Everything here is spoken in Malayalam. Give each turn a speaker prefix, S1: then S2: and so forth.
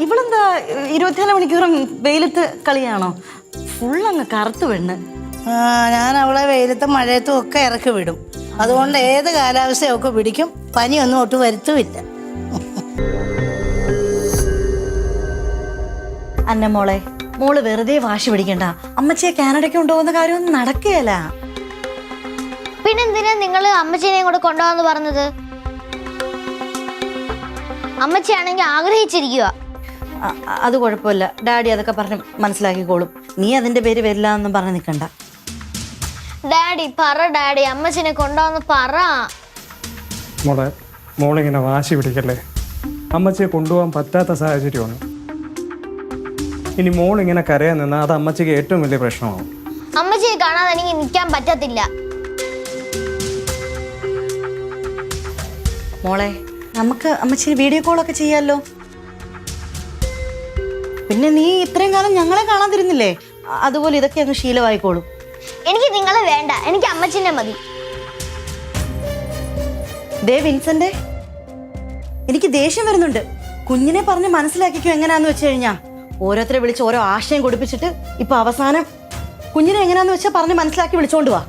S1: ഇവളെന്താ ഇരുപത്തിനാല് മണിക്കൂറും വെയിലത്ത് കളിയാണോ? ഫുൾ അങ്ങ് കറുത്ത് പെണ്ണ്.
S2: ആ, ഞാൻ അവളെ വെയിലത്തും മഴയത്തും ഒക്കെ ഇറക്കി വിടും. അതുകൊണ്ട് ഏത് കാലാവസ്ഥയൊക്കെ പിടിക്കും. പനിയൊന്നും ഒട്ട് വരുത്തുമില്ല
S1: അന്ന മോളെ മോൾ വെറുതെ വാശി പിടിക്കണ്ട. അമ്മച്ചിയെ കാനഡയ്ക്ക് കൊണ്ടുപോകുന്ന കാര്യമൊന്നും നടക്കുകയല്ല.
S3: പിന്നെന്തിനാ നിങ്ങൾ അമ്മച്ചീനെയും കൂടെ കൊണ്ടുപോകാന്ന് പറഞ്ഞത്? അമ്മച്ചിയാണെങ്കിൽ ആഗ്രഹിച്ചിരിക്കുക
S1: അത് കുഴപ്പമില്ല. ഡാഡി അതൊക്കെ പറഞ്ഞ് മനസ്സിലാക്കിക്കോളും. നീ അതിന്റെ പേര് വരില്ല എന്നും പറഞ്ഞ് നിൽക്കണ്ട
S3: ഡാഡി പറ ഡാഡി. അമ്മച്ചിനെ കൊണ്ടുവന്ന് പറ.
S4: മോളെ മോളിങ്ങനെ വാശി പിടിക്കല്ലേ? അമ്മച്ചിയെ കൊണ്ടുപോകാൻ പറ്റാത്ത സാഹചര്യമാണ്. ഇനി മോളിങ്ങനെ കരയാൻ നിന്നാൽ അത് അമ്മച്ചിക്ക് ഏറ്റവും വലിയ പ്രശ്നമാണ്
S3: അമ്മച്ചിയെ കാണാതെ എനിക്ക് നിൽക്കാൻ പറ്റത്തില്ല.
S1: മോളെ നമുക്ക് അമ്മച്ചി വീഡിയോ കോളൊക്കെ ചെയ്യാമല്ലോ പിന്നെ നീ ഇത്രയും കാലം ഞങ്ങളെ കാണാതിരുന്നില്ലേ? അ- അതുപോലെ ഇതൊക്കെ അങ്ങ് ശീലമായിക്കോളും.
S3: എനിക്ക് നിങ്ങളെ വേണ്ട. എനിക്ക് അമ്മച്ചിനെ മതി.
S1: ദേ വിൻസന്റെ എനിക്ക് ദേഷ്യം വരുന്നുണ്ട്. കുഞ്ഞിനെ പറഞ്ഞ് മനസ്സിലാക്കിക്കോ എങ്ങനെയാന്ന് വെച്ച് കഴിഞ്ഞാ. ഓരോരുത്തരെ വിളിച്ച് ഓരോ ആശയം കൊടുപ്പിച്ചിട്ട് ഇപ്പൊ അവസാനം കുഞ്ഞിനെ എങ്ങനെയാന്ന് വെച്ചാൽ പറഞ്ഞ് മനസ്സിലാക്കി വിളിച്ചോണ്ട് വാ.